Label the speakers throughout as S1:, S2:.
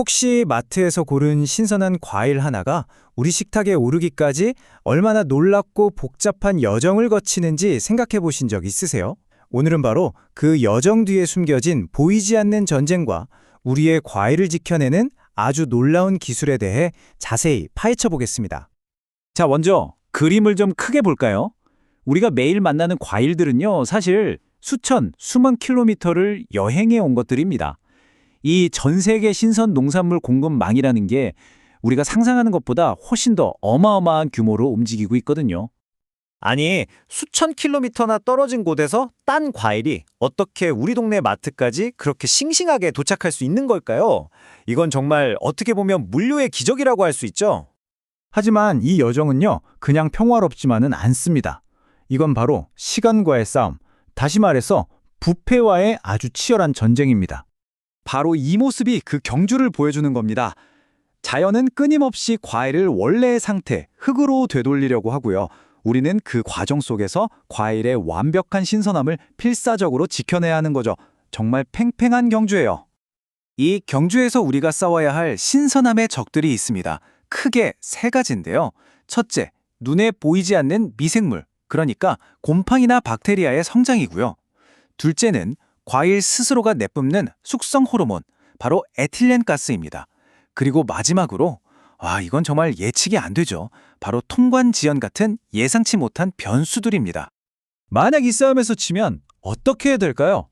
S1: 혹시 마트에서 고른 신선한 과일 하나가 우리 식탁에 오르기까지 얼마나 놀랍고 복잡한 여정을 거치는지 생각해 보신 적 있으세요? 오늘은 바로 그 여정 뒤에 숨겨진 보이지 않는 전쟁과 우리의 과일을 지켜내는 아주 놀라운 기술에 대해 자세히 파헤쳐 보겠습니다.
S2: 자, 먼저 그림을 좀 크게 볼까요? 우리가 매일 만나는 과일들은요, 사실 수천, 수만 킬로미터를 여행해 온 것들입니다. 이 전 세계 신선 농산물 공급망이라는 게 우리가 상상하는 것보다 훨씬 더 어마어마한 규모로 움직이고 있거든요.
S3: 아니, 수천 킬로미터나 떨어진 곳에서 딴 과일이 어떻게 우리 동네 마트까지 그렇게 싱싱하게 도착할 수 있는 걸까요? 이건 정말 어떻게 보면 물류의 기적이라고 할 수 있죠.
S1: 하지만 이 여정은요, 그냥 평화롭지만은 않습니다. 이건 바로 시간과의 싸움, 다시 말해서 부패와의 아주 치열한 전쟁입니다.
S2: 바로 이 모습이 그 경주를 보여주는 겁니다. 자연은 끊임없이 과일을 원래의 상태, 흙으로 되돌리려고 하고요. 우리는 그 과정 속에서 과일의 완벽한 신선함을 필사적으로 지켜내야 하는 거죠. 정말 팽팽한 경주예요. 이 경주에서 우리가 싸워야 할 신선함의 적들이 있습니다. 크게 세 가지인데요. 첫째, 눈에 보이지 않는 미생물, 그러니까 곰팡이나 박테리아의 성장이고요. 둘째는 과일 스스로가 내뿜는 숙성 호르몬, 바로 에틸렌 가스입니다. 그리고 마지막으로 와, 이건 정말 예측이 안 되죠. 바로 통관 지연 같은 예상치 못한 변수들입니다. 만약 이 싸움에서 치면 어떻게 해야 될까요?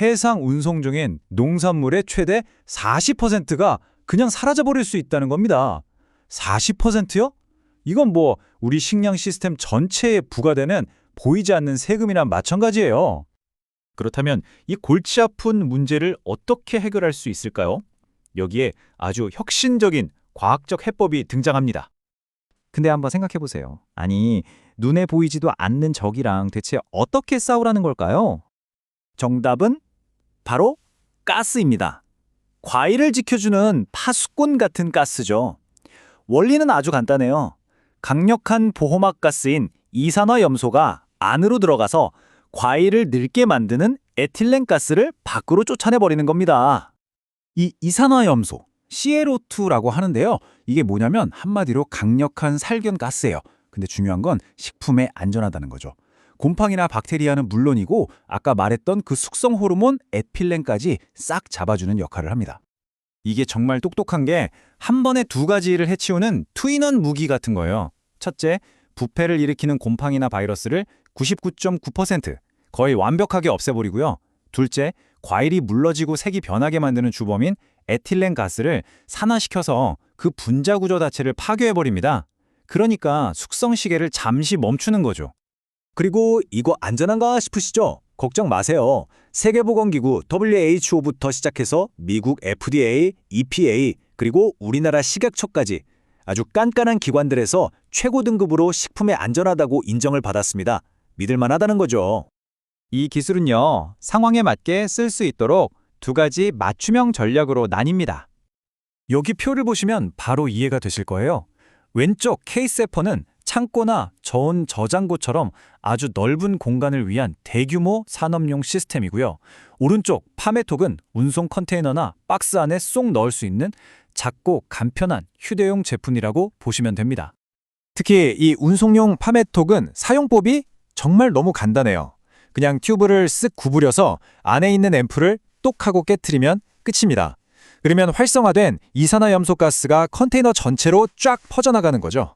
S2: 해상 운송 중인 농산물의 최대 40%가 그냥 사라져버릴 수 있다는 겁니다. 40%요? 이건 뭐 우리 식량 시스템 전체에 부과되는 보이지 않는 세금이나 마찬가지예요. 그렇다면 이 골치 아픈 문제를 어떻게 해결할 수 있을까요? 여기에 아주 혁신적인 과학적 해법이 등장합니다. 근데 한번 생각해 보세요. 아니, 눈에 보이지도 않는 적이랑 대체 어떻게 싸우라는 걸까요? 정답은 바로 가스입니다. 과일을 지켜주는 파수꾼 같은 가스죠. 원리는 아주 간단해요. 강력한 보호막 가스인 이산화염소가 안으로 들어가서 과일을 늙게 만드는 에틸렌 가스를 밖으로 쫓아내버리는 겁니다. 이 이산화염소, CLO2라고 하는데요. 이게 뭐냐면 한마디로 강력한 살균 가스예요. 근데 중요한 건 식품에 안전하다는 거죠. 곰팡이나 박테리아는 물론이고 아까 말했던 그 숙성 호르몬 에필렌까지 싹 잡아주는 역할을 합니다. 이게 정말 똑똑한 게 한 번에 두 가지를 해치우는 투인원 무기 같은 거예요. 첫째, 부패를 일으키는 곰팡이나 바이러스를 99.9% 거의 완벽하게 없애버리고요. 둘째, 과일이 물러지고 색이 변하게 만드는 주범인 에틸렌 가스를 산화시켜서 그 분자 구조 자체를 파괴해버립니다. 그러니까 숙성 시계를 잠시 멈추는 거죠. 그리고 이거 안전한가 싶으시죠? 걱정 마세요. 세계보건기구 WHO부터 시작해서 미국 FDA, EPA, 그리고 우리나라 식약처까지 아주 깐깐한 기관들에서 최고 등급으로 식품에 안전하다고 인정을 받았습니다. 믿을만 하다는 거죠. 이 기술은요, 상황에 맞게 쓸 수 있도록 두 가지 맞춤형 전략으로 나뉩니다. 여기 표를 보시면 바로 이해가 되실 거예요. 왼쪽 케이세퍼는 창고나 저온 저장고처럼 아주 넓은 공간을 위한 대규모 산업용 시스템이고요. 오른쪽 파메톡은 운송 컨테이너나 박스 안에 쏙 넣을 수 있는 작고 간편한 휴대용 제품이라고 보시면 됩니다. 특히 이 운송용 파메톡은 사용법이 정말 너무 간단해요. 그냥 튜브를 쓱 구부려서 안에 있는 앰플을 똑 하고 깨트리면 끝입니다. 그러면 활성화된 이산화염소 가스가 컨테이너 전체로 쫙 퍼져나가는 거죠.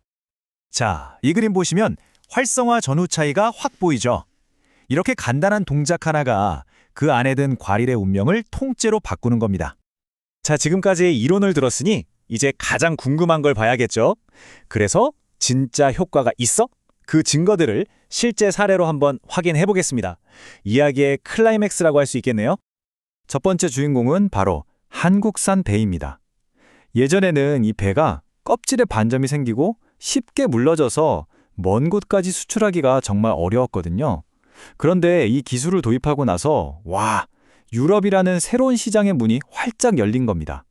S2: 자, 이 그림 보시면 활성화 전후 차이가 확 보이죠? 이렇게 간단한 동작 하나가 그 안에 든 과일의 운명을 통째로 바꾸는 겁니다. 자, 지금까지의 이론을 들었으니 이제 가장 궁금한 걸 봐야겠죠? 그래서 진짜 효과가 있어? 그 증거들을 실제 사례로 한번 확인해 보겠습니다. 이야기의 클라이맥스라고 할 수 있겠네요. 첫 번째 주인공은 바로 한국산 배입니다. 예전에는 이 배가 껍질에 반점이 생기고 쉽게 물러져서 먼 곳까지 수출하기가 정말 어려웠거든요. 그런데 이 기술을 도입하고 나서 와, 유럽이라는 새로운 시장의 문이 활짝 열린 겁니다.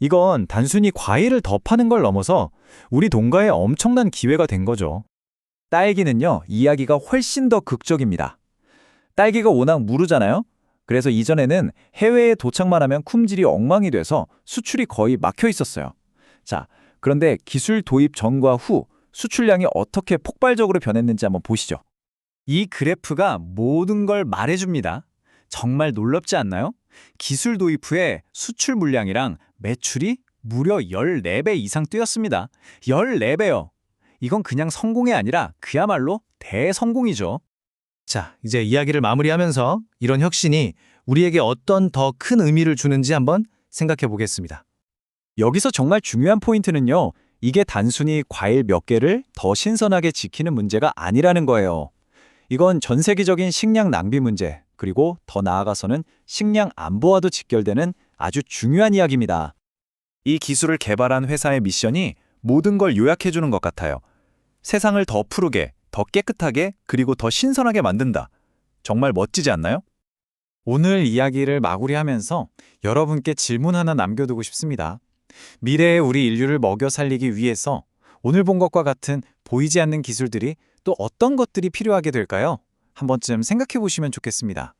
S2: 이건 단순히 과일을 더 파는 걸 넘어서 우리 농가에 엄청난 기회가 된 거죠. 딸기는요, 이야기가 훨씬 더 극적입니다. 딸기가 워낙 무르잖아요? 그래서 이전에는 해외에 도착만 하면 품질이 엉망이 돼서 수출이 거의 막혀 있었어요. 자, 그런데 기술 도입 전과 후 수출량이 어떻게 폭발적으로 변했는지 한번 보시죠.
S3: 이 그래프가 모든 걸 말해줍니다. 정말 놀랍지 않나요? 기술 도입 후에 수출 물량이랑 매출이 무려 14배 이상 뛰었습니다. 14배요. 이건 그냥 성공이 아니라 그야말로 대성공이죠.
S4: 자, 이제 이야기를 마무리하면서 이런 혁신이 우리에게 어떤 더 큰 의미를 주는지 한번 생각해 보겠습니다.
S3: 여기서 정말 중요한 포인트는요. 이게 단순히 과일 몇 개를 더 신선하게 지키는 문제가 아니라는 거예요. 이건 전 세계적인 식량 낭비 문제, 그리고 더 나아가서는 식량 안보와도 직결되는 아주 중요한 이야기입니다. 이 기술을 개발한 회사의 미션이 모든 걸 요약해 주는 것 같아요. 세상을 더 푸르게, 더 깨끗하게, 그리고 더 신선하게 만든다. 정말 멋지지 않나요? 오늘 이야기를 마무리하면서 여러분께 질문 하나 남겨두고 싶습니다. 미래의 우리 인류를 먹여 살리기 위해서 오늘 본 것과 같은 보이지 않는 기술들이 또 어떤 것들이 필요하게 될까요? 한 번쯤 생각해 보시면 좋겠습니다.